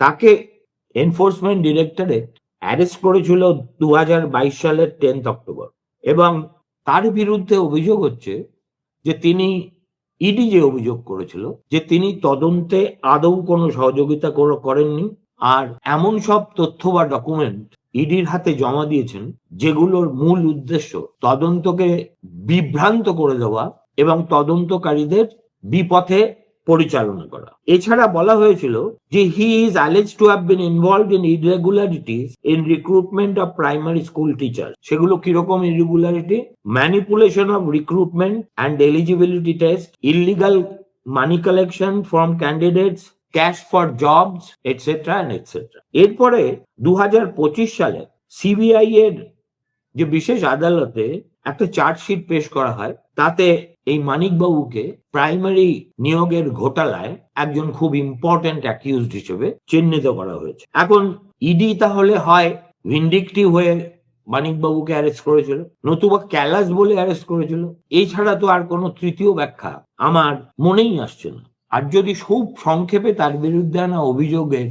তাকে enforcement directorate arrest করেছিল দু হাজার বাইশ সালের টেন্থ অক্টোবর। এবং তার বিরুদ্ধে অভিযোগ হচ্ছে যে তিনি ইডি যে অভিযোগ করেছিল যে তিনি তদন্তে আদৌ কোনো সহযোগিতা করেননি আর এমন সব তথ্য বা ডকুমেন্ট ইডির হাতে জমা দিয়েছেন যেগুলোর মূল উদ্দেশ্য তদন্তকে বিভ্রান্ত করে দেওয়া এবং তদন্তকারীদের বিপথে পরিচালনা করা। এছাড়া বলা হয়েছিল যে he is alleged to have been involved in irregularities in recruitment of primary school teacher সেগুলো কীরকম irregularity manipulation of recruitment and eligibility test illegal money collection from candidates cash for jobs etcetera and etcetera এরপরে দু হাজার পঁচিশ সালে CBI এর যে বিশেষ আদালতে একটা চার্জশিট পেশ করা হয়, তাতে এই মানিকবাবুকে প্রাইমারি নিয়োগের ঘোটালায় একজন খুব ইম্পর্টেন্ট অ্যাকিউজড হিসেবে চিহ্নিত করা হয়েছে। এখন ইডি তাহলে হয় ভিন্ডিকটিভ হয়ে মানিকবাবুকে অ্যারেস্ট করেছিল, নতুবা ক্যালাস বলে অ্যারেস্ট করেছিল। এছাড়া তো আর কোনো তৃতীয় ব্যাখ্যা আমার মনেই আসছে না। আর যদি খুব সংক্ষেপে তার বিরুদ্ধে আনা অভিযোগের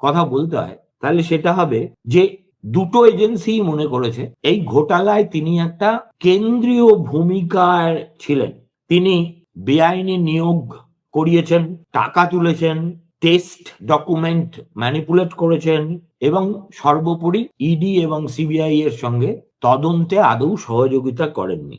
কথা বলতে হয়, তাহলে সেটা হবে যে দুটো এজেন্সি মনে করেছে। এই ঘোটালায় তিনি একটা কেন্দ্রীয় ভূমিকায় ছিলেন। তিনি বেআইনি নিয়োগ করিয়েছেন, টাকা তুলেছেন, টেস্ট ডকুমেন্ট ম্যানিপুলেট করেছেন এবং সর্বোপরি ইডি এবং সিবিআই এর সঙ্গে তদন্তে আদৌ সহযোগিতা করেননি।